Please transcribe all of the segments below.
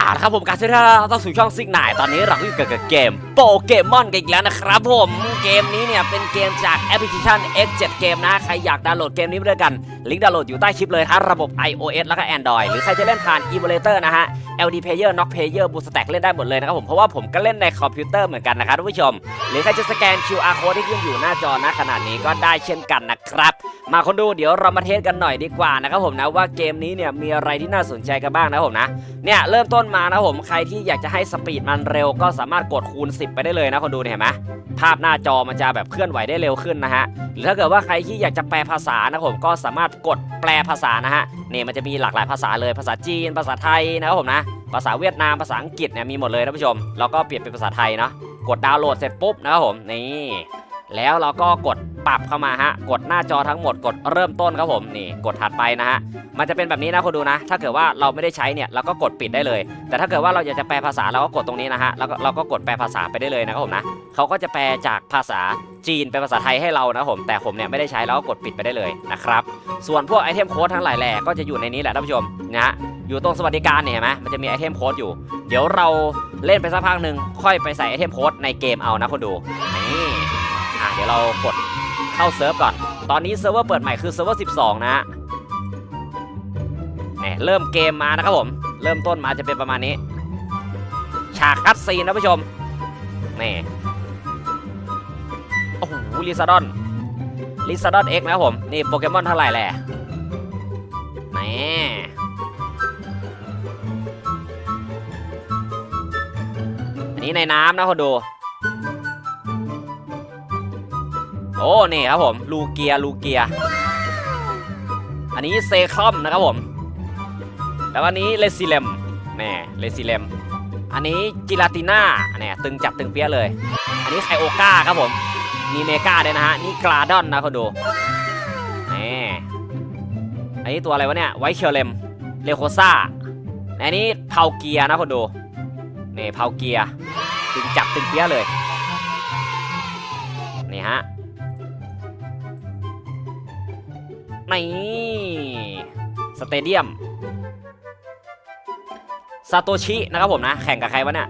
อ่าครับผมการเชื่อเราต้องสู่ช่องซิกไนตอนนี้เราก็อยู่กับเกมโปเกมอนกันอีกแล้วนะครับผมเกมนี้เนี่ยเป็นเกมจากแอปพลิเคชัน X7 เกมนะใครอยากดาวน์โหลดเกมนี้ไปด้วยกันลิงก์ดาวน์โหลดอยู่ใต้คลิปเลยทั้งระบบ iOS แล้วก็ Android หรือใครจะเล่นผ่าน Emulator นะฮะ LD Player Knock Player Boost Stack เล่นได้หมดเลยนะครับผมเพราะว่าผมก็เล่นในคอมพิวเตอร์เหมือนกันนะครับทุกผู้ชม หรือใครจะสแกน QR code ที่ขึ้นอยู่หน้าจอนะขนาดนี้ก็ได้เช่นกันนะครับ มาคนดูเดี๋ยวเรามาเทสกันหน่อยดีกว่านะครับผมนะว่าเกมนี้เนี่ยมีอะไรที่น่าสนใจกันบ้างนะผมนะเนี่ยเริ่มต้นมานะผมใครที่อยากจะให้สปีดมันเร็วก็สามารถกดคูณ10ไปได้เลยนะคนดูเนี่ยเห็นไหมภาพหน้าจอมันจะแบบเคลื่อนไหวได้เร็วขึ้นนะฮะหรือถ้าเกิดว่าใครที่อยากจะแปลภาษานะผมก็สามารถกดแปลภาษานะฮะเนี่ยมันจะมีหลากหลายภาษาเลยภาษาจีน ภาษาไทยนะครับผมนะ ภาษาเวียดนามภาษาอังกฤษเนี่ยมีหมดเลยท่านผู้ชมแล้วก็เปลี่ยนเป็นภาษาไทยเนาะกดดาวน์โหลดเสร็จปุ๊บนะครับผมนี่ แล้วเราก็กดปรับเข้ามาฮะ กดหน้าจอทั้งหมด กดเริ่มต้นครับผมนี่ กดถัดไปนะฮะ มันจะเป็นแบบนี้นะคนดูนะ ถ้าเกิดว่าเราไม่ได้ใช้เนี่ยเราก็กดปิดได้เลย แต่ถ้าเกิดว่าเราอยากจะแปลภาษาเราก็กดตรงนี้นะฮะ แล้วก็เราก็กดแปลภาษาไปได้เลยนะครับผมนะเขาก็จะแปลจากภาษาจีนเป็นภาษาไทยให้เรานะผม แต่ผมเนี่ยไม่ได้ใช้เราก็กดปิดไปได้เลยนะครับ ส่วนพวกไอเทมโค้ดทั้งหลายแหล่ก็จะอยู่ในนี้แหละท่านผู้ชมนะฮะอยู่ตรงสวัสดิการเนี่ยเห็นไหมมันจะมีไอเทมโค้ดอยู่ เดี๋ยวเราเล่นไปสักพักหนึ่งค่อยไปใส่ไอเทมโค้ดในเกมเอานะคนดูนี่ ดี๋ยวเรากดเข้าเซิร์ฟก่อน ตอนนี้เซิร์ฟเวอร์เปิดใหม่คือเซิร์ฟเวอร์12 นะฮะเนี่ยเริ่มเกมมานะครับผม เริ่มต้นมาจะเป็นประมาณนี้ ฉากคัดซีนนะผู้ชม นี่โอ้โหลิซาดอนลิซาดอนเอ็กนะครับผม นี่โปเกมอนเท่าไหร่แหละนี่อันนี้ในน้ำนะคนดู โอ้นี่ครับผมลูเกียลูเกีย อันนี้เซคอมนะครับผม แล้วอันนี้เลซิเลมแน่เลซิเลมอันนี้จิลาติน่าเนี่ยตึงจับตึงเปี้ยเลย อันนี้ไคโอก้าครับผมมีเมกาด้วยนะฮะนี่กราดอนนะคนดูนี่อันนี้ตัวอะไรวะเนี่ยไวเชลเลมเลโคซ่าอันนี้เพาเกียนะคนดูนี่เพาเกียตึงจับตึงเปี้ยเลยนี่ฮะ นี่สเตเดียมซาโตชินะครับผมนะ แข่งกับใครวะเนี่ย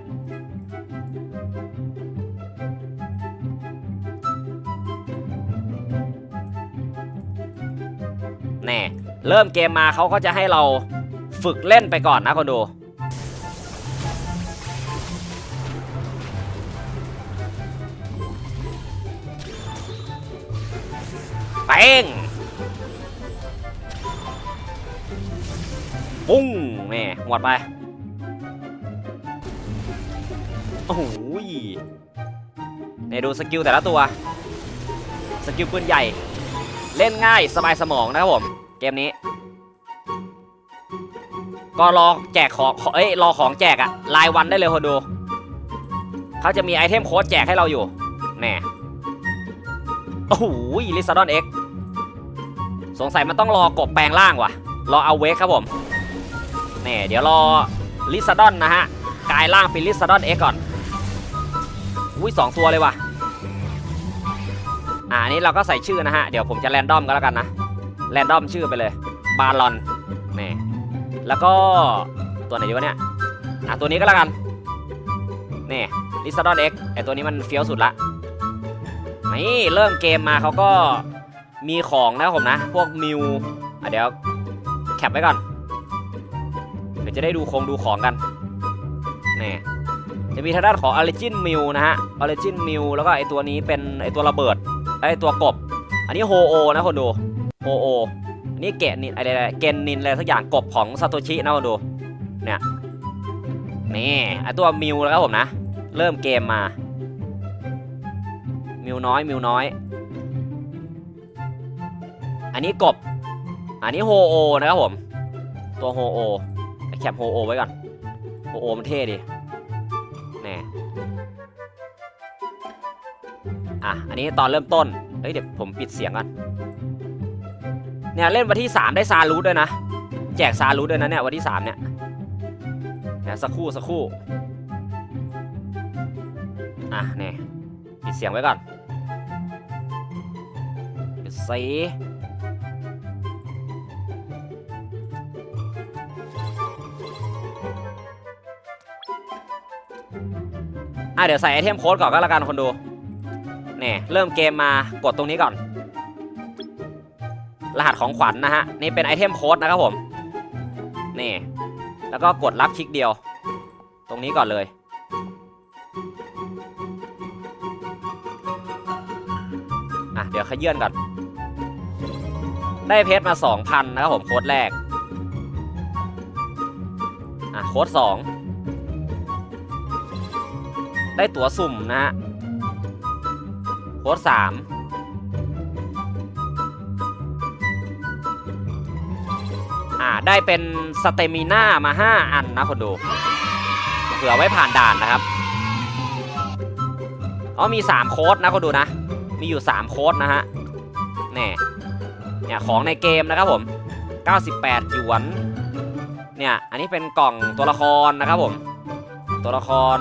แน่เริ่มเกมมาเขาก็จะให้เราฝึกเล่นไปก่อนนะคนดู เป้ง ปุ้งนี่หมดไป โอ้โหนี่ดูสกิลแต่ละตัว สกิลปืนใหญ่ เล่นง่ายสบายสมองนะครับผม เกมนี้ ก็รอแจกของเอ้ยรอของแจกอะรายวันได้เลยคนดู เขาจะมีไอเทมโค้ดแจกให้เราอยู่ แน่โอ้โหลิซาดอนเอ็กสงสัยมันต้องรอกบแปลงร่างว่ะ รอเอาเวกครับผม นี่เดี๋ยวรอลิซาดอนนะฮะกลายร่างเป็นลิซาดอนเอ็กก่อนอุ้ยสองตัวเลยว่ะอ่าอันนี้เราก็ใส่ชื่อนะฮะ เดี๋ยวผมจะแรนดอมก็แล้วกันนะ แรนดอมชื่อไปเลย บาลอนนี่แล้วก็ตัวไหนดีวะเนี่ยอะตัวนี้ก็แล้วกันนี่ลิซาดอนเอ็กไอตัวนี้มันเฟี้ยวสุดละนี่เริ่มเกมมาเขาก็มีของนะผมนะ พวกมิวอะเดี๋ยวแคปไว้ก่อน ยวจะได้ดูคงดูของกันนี่จะมีทางด้านของ Origin m i l นะฮะ Origin m i l แล้วก็ไอตัวนี้เป็นไอตัวระเบิดไอตัวกบ อันนี้โฮโอนะคนดูโฮโออันนี้เกะนินอะไรเกนนินอะไรสักอย่างกบของซาโตชินะคนดูเนี่ยนี่ไอตัวมิวแล้วครับผมนะ เริ่มเกมมา มิวน้อยมิวน้อย อันนี้กบ อันนี้โฮโอนะครับผม ตัวโฮโอ แคปโฮโอไว้ก่อนโฮโอมันเท่ดิแน่อะ อันนี้ตอนเริ่มต้น เฮ้ย เดี๋ยวผมปิดเสียงก่อน เนี่ย เล่นวันที่ 3 ได้ซารูทด้วยนะ แจกซารูทด้วยนะเนี่ยวันที่ 3 เนี่ยเนี่ยสักครู่สักครู่ อะเนี่ยปิดเสียงไว้ก่อนปิดสี อะเดี๋ยวใส่ไอเทมโค้ดก่อนก็แล้วกันคนดูเนี่ยเริ่มเกมมากดตรงนี้ก่อน รหัสของขวัญนะฮะ นี่เป็นไอเทมโค้ดนะครับผม นี่ แล้วก็กดรับคลิกเดียว ตรงนี้ก่อนเลยอะเดี๋ยวขยื่นก่อน ได้เพชรมา 2,000 นะครับผมโค้ดแรก อะโค้ด2 ได้ตั๋วสุ่มนะฮะโค้ด3อ่าได้เป็นสเตมิน่ามา 5 อันนะคนดูเผื่อไว้ผ่านด่านนะครับอ๋อมี 3 โค้ดนะคนดูนะ มีอยู่ 3 โค้ดนะฮะนี่เนี่ยของในเกมนะครับผม 98 หยวนเนี่ยอันนี้เป็นกล่องตัวละครนะครับผม ตัวละคร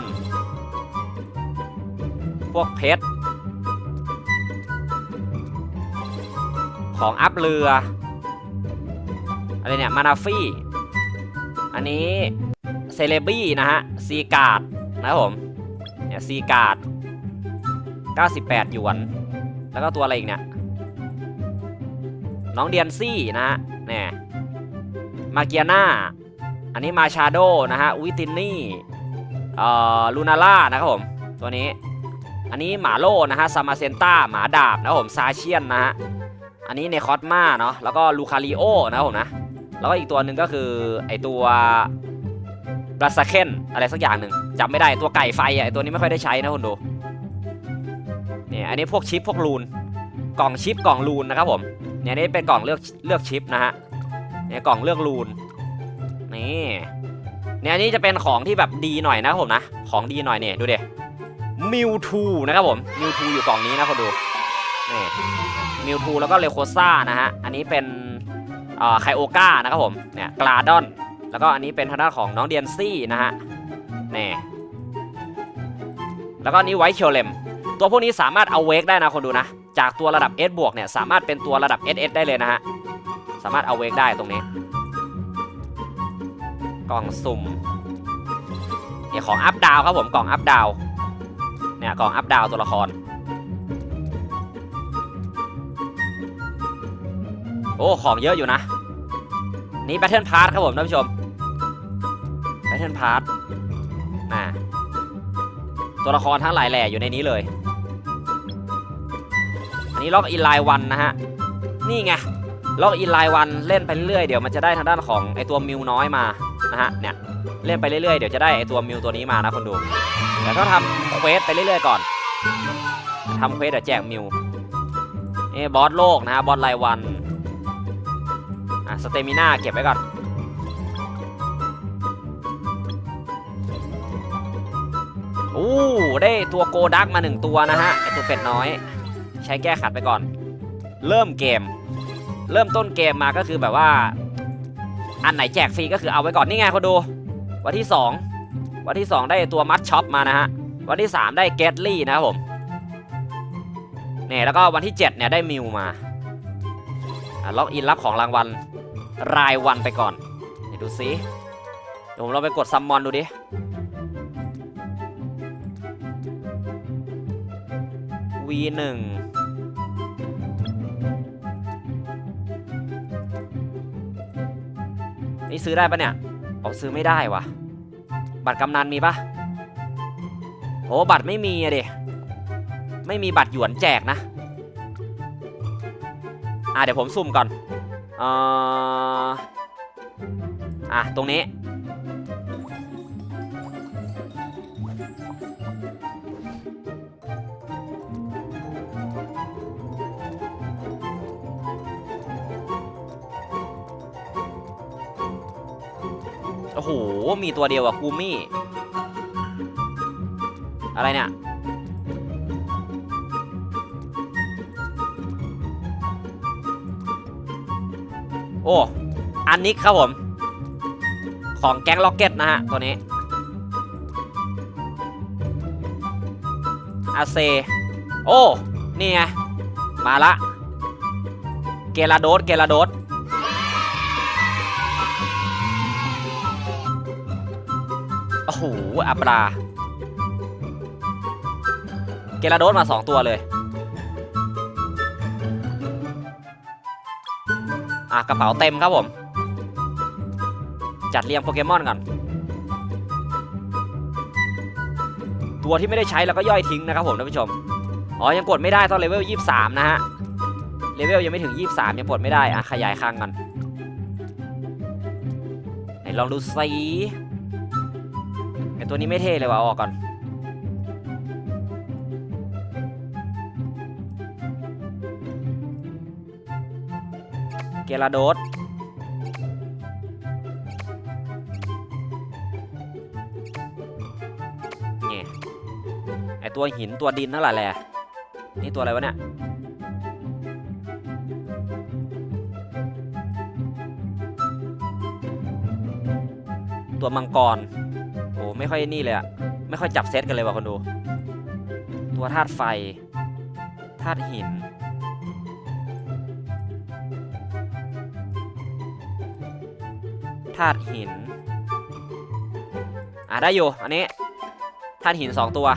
พวกเพชร ของอัพเรือ อะไรเนี่ย มานาฟี่ อันนี้เซเลบี้นะฮะ ซีการ์ดนะครับผม เนี่ยซีการ์ด98 หยวน แล้วก็ตัวอะไรอีกเนี่ย น้องเดียนซี่นะฮะ เนี่ย มาเกียนาอันนี้มาชาโดนะฮะ วิตินนี่ เอ่อ ลูนาล่านะครับผม ตัวนี้ อันนี้หมาโลนะฮะซามาเซนต้าหมาดาบนะผมซาเชียนนะฮะอันนี้เนคอสมาเนาะแล้วก็ลูคาริโอนะผมนะแล้วก็อีกตัวหนึ่งก็คือไอตัวบลัสเคนอะไรสักอย่างหนึ่งจำไม่ได้ตัวไก่ไฟอะไอตัวนี้ไม่ค่อยได้ใช้นะคุณดูเนี่ยอันนี้พวกชิปพวกรูนกล่องชิปกล่องรูนนะครับผมเนี่ยนี้เป็นกล่องเลือกเลือกชิปนะฮะเนี่ยกล่องเลือกรูนนี่เนี่ยอันนี้จะเป็นของที่แบบดีหน่อยนะผมนะของดีหน่อยเนี่ยดูเด็ มิวทูนะครับผมมิวทูอยู่กล่องนี้นะคนดูนี่มิวทูแล้วก็เลโคซ่านะฮะ อันนี้เป็นไคโอก้านะครับผมเนี่ยกลาดอน แล้วก็อันนี้เป็นทางด้านของน้องเดียนซี่นะฮะนี่แล้วก็นนี้ไวท์เชลเลมตัวพวกนี้สามารถเอาเวกได้นะคนดูนะ จากตัวระดับ S บวกเนี่ยสามารถเป็นตัวระดับ SS ได้เลยนะฮะ สามารถเอาเวกได้ตรงนี้ กล่องสุ่มเนี่ยของอัพดาวครับผมกล่องอัพดาว เนี่ยกล่องอัพดาวตัวละคร โอ้ ของเยอะอยู่นะ นี่ Battle Pass ครับผมท่านผู้ชม Battle Pass น่ะตัวละครทั้งหลายแหล่อยู่ในนี้เลย อันนี้ล็อกอินไลน์วันนะฮะ นี่ไงล็อกอินไลน์วันเล่นไปเรื่อยเดี๋ยวมันจะได้ทางด้านของไอตัวมิวน้อยมานะฮะเนี่ยเล่นไปเรื่อยๆเดี๋ยวจะได้ไอตัวมิวตัวนี้มานะคนดูเดี๋ยวก็ทำ เควสไปเรื่อยๆก่อนทำเควสเดี๋ยวแจกมิวเอ้บอสโลกนะฮะบอสรายวันอะสเตมิน่าเก็บไว้ก่อนโอ้ได้ตัวโกดักมาหนึ่งตัวนะฮะไอตัวเป็ดน้อย ใช้แก้ขัดไปก่อน เริ่มเกม เริ่มต้นเกมมาก็คือแบบว่า อันไหนแจกฟรีก็คือเอาไว้ก่อนนี่ไงเขาดู วันที่ 2 วันที่ 2 ได้ตัวมัดช็อปมานะฮะ วันที่ 3 ได้เกตลี่นะครับผมเนี่ยแล้วก็วันที่ 7 เนี่ยได้มิวมาล็อกอินรับของรางวัลรายวันไปก่อนเดี๋ยวดูซิเดี๋ยวผมเราไปกดซัมมอนดูดิ V1 นี่ซื้อได้ปะเนี่ยออกซื้อไม่ได้วะบัตรกำนันมีปะ อ้บัตรไม่มีอะดิไม่มีบัตรหยวนแจกนะ อะเดี๋ยวผมซุ่มก่อนเอ่ออะตรงนี้โอ้โห มีตัวเดียวอะกูมี่ อะไรเนี่ย โอ้ อันนิกครับผม ของแก๊งล็อกเก็ตนะฮะ ตัวนี้ อาเซ โอ้ นี่ไง มาละ เกลาโดส เกลาโดสโอ้โหอับรา เกลาโดสมาสองตัวเลย อะ กระเป๋าเต็มครับผม จัดเรียงโปเกมอนก่อน ตัวที่ไม่ได้ใช้แล้วก็ย่อยทิ้งนะครับผมท่านผู้ชม อ๋อ ยังกดไม่ได้ตองเลเวล 23 นะฮะ เลเวลยังไม่ถึง 23 ยังกดไม่ได้ อะ ขยายครั้งกันไหนลองดูซิไอตัวนี้ไม่เท่เลยว่ะออกก่อน กลาโดสเนี่ยไอตัวหินตัวดินนั่นแหละแหละนี่ตัวอะไรวะเนี่ยตัวมังกรโอ้ไม่ค่อยนี่เลยอะไม่ค่อยจับเซตกันเลยว่ะคนดู ตัวธาตุไฟธาตุหิน ธาตุหิน อะได้อยู่ อันนี้ธาตุหินสองตัว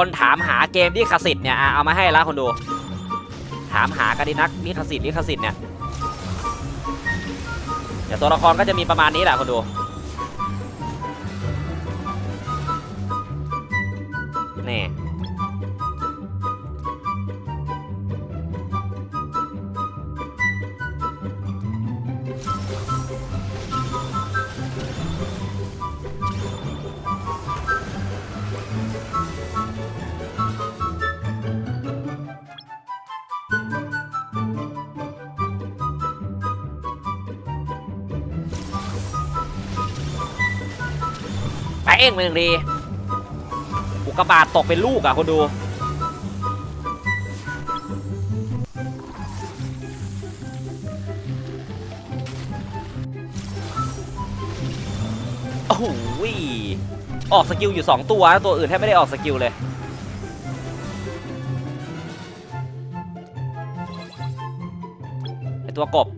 คนถามหาเกมที่ขสิทธิ์เนี่ยเอามาให้แล้วคนดู ถามหากันดีนักที่ขสิทธิ์ที่ขสิทธิ์เนี่ยเดี๋ยวตัวละครก็จะมีประมาณนี้แหละคนดูนี่ เองไปหนึ่งทีอุกกาบาตตกเป็นลูกอะคนดูโอ้โหยออกสกิลอยู่ 2 ตัว ตัวอื่นแทบไม่ได้ออกสกิลเลย ไอตัวกบ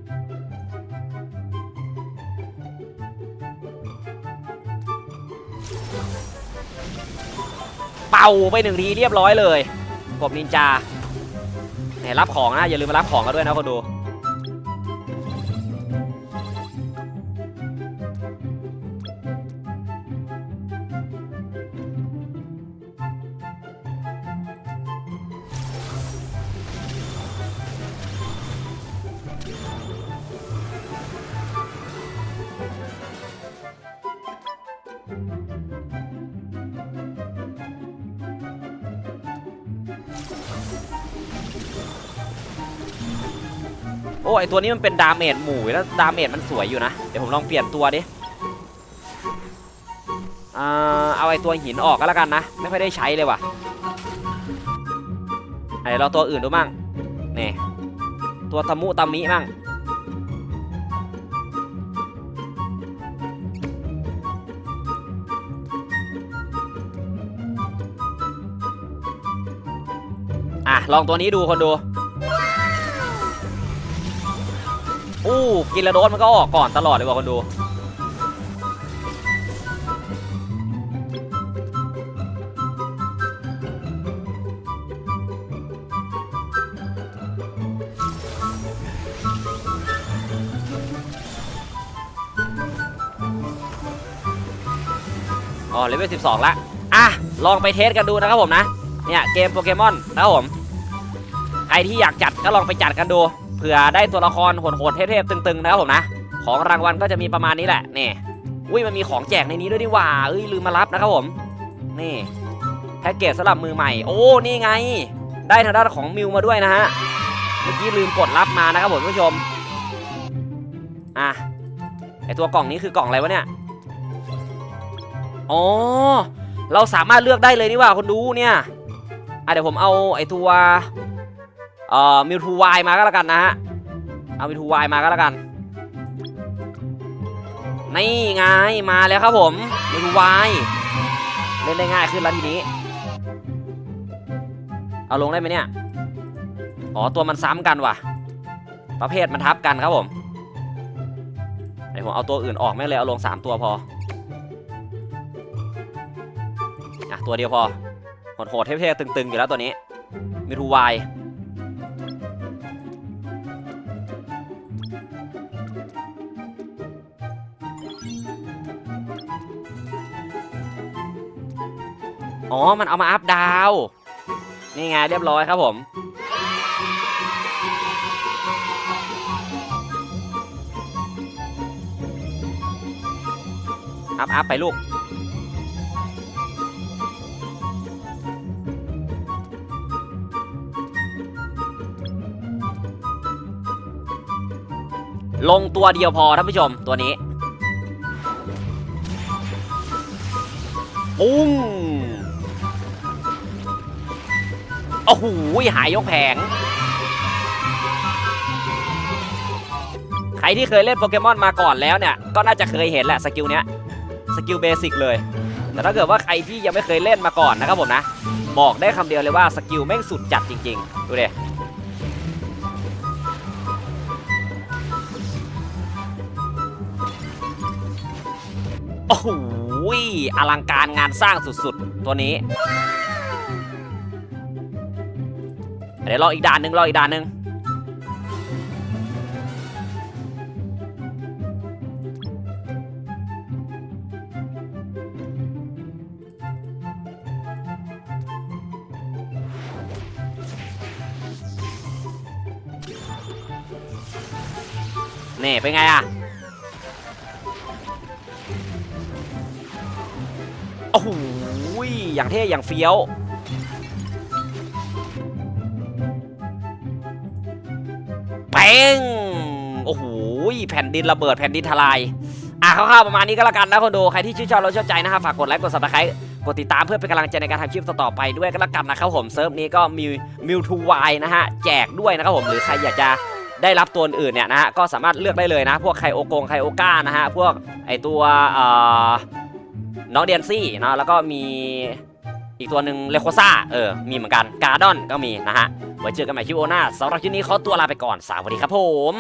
เป่าไปหนึ่งทีเรียบร้อยเลย กบนินจาเนี่ยรับของนะ อย่าลืมมารับของกันด้วยนะคนดู อ้ไอตัวนี้มันเป็นดาเมจหมู่แล้วดาเมจมันสวยอยู่นะ เดี๋ยวผมลองเปลี่ยนตัวดิอ่าเอาไอตัวหินออกก็แล้วกันนะ ไม่ค่อยได้ใช้เลยว่ะไอเราตัวอื่นดูมั่งนี่ตัวตะมุตะมิมั่งอะลองตัวนี้ดูคนดู อู้กินล้วโดนมันก็ออกก่อนตลอดเลยว่ะคนดูอ๋อเลเวล12 ละ อะ ลองไปเทสกันดูนะครับผมนะ เนี่ย เกมโปเกมอนนะครับผม ใครที่อยากจัดก็ลองไปจัดกันดู ผื่อได้ตัวละครโหดๆเทพๆตึงๆนะครับผมนะของรางวัลก็จะมีประมาณนี้แหละนี่อุ้ยมันมีของแจกในนี้ด้วยนี่ว่าเอ้ยลืมมารับนะครับผมนี่แพ็กเกจสำหรับมือใหม่โอ้นี่ไง ได้ทางด้านของมิวมาด้วยนะฮะเมื่อกี้ลืมกดรับมานะครับผมผู้ชมอะไอตัวกล่องนี้คือกล่องอะไรวะเนี่ยอ๋อเราสามารถเลือกได้เลยนี่ว่าคนดูเนี่ยอะเดี๋ยวผมเอาไอตัว เอ่อมิวทูวายมาก็แล้วกันนะฮะเอามิวทูวายมาก็แล้วกันนี่ไงมาแล้วครับผมไม่รู้วายเล่นได้ง่ายขึ้นแล้วทีนี้ เอาลงได้ไหมเนี่ยอ๋อตัวมันซ้ำกันว่ะ ประเภทมันทับกันครับผมไอผมเอาตัวอื่นออกไม่เลยเอาลง 3 ตัวพออะตัวเดียวพอโหดๆเท่ๆตึงๆอยู่แล้วตัวนี้มีรูวาย อ๋อ มันเอามาอัพดาว นี่ไงเรียบร้อยครับผม อัพอัพไปลูก ลงตัวเดียวพอท่านผู้ชมตัวนี้ปุ้ง อ้โหหายยกแผง ใครที่เคยเล่นโปเกมอนมาก่อนแล้วเนี่ย ก็น่าจะเคยเห็นแหละสกิลเนี้ย สกิลเบสิกเลย แต่ถ้าเกิดว่าใครที่ยังไม่เคยเล่นมาก่อนนะครับผมนะ บอกได้คำเดียวเลยว่าสกิลแม่งสุดจัดจริง ๆ ดูดิโอ้โหอลังการงานสร้างสุดๆ ตัวนี้ เดี๋ยวรออีกด่านหนึ่งรออีกด่านหนึ่งนี่เป็นไงอะโอ้โหอย่างเท่อย่างเฟี้ยว ป้งโอ้โหแผ่นดินระเบิดแผ่นดินทลายอะคร่าวๆประมาณนี้ก็แล้วกันนะคนดูใครที่ชื่นชอบเราชอบใจนะครับฝากกดไลค์กด subscribe กดติดตามเพื่อเป็นกำลังใจในการทำคลิปต่อๆไปด้วยก็แล้วกันนะครับผมเซิร์ฟนี้ก็มีมิวทูวายนะฮะแจกด้วยนะครับผมหรือใครอยากจะได้รับตัวอื่นเนี่ยนะฮะก็สามารถเลือกได้เลยนะ พวกไคโอกงไคโอก้านะฮะพวกไอตัวน้องเดียนซี่นะแล้วก็มี อีกตัวหนึ่งเลโคซ่าเออ มีเหมือนกันการ์ดอนก็มีนะฮะ ไว้เจอกันใหม่คลิปโอหน้าสำหรับคลิปนี้ขอตัวลาไปก่อน สวัสดีครับผม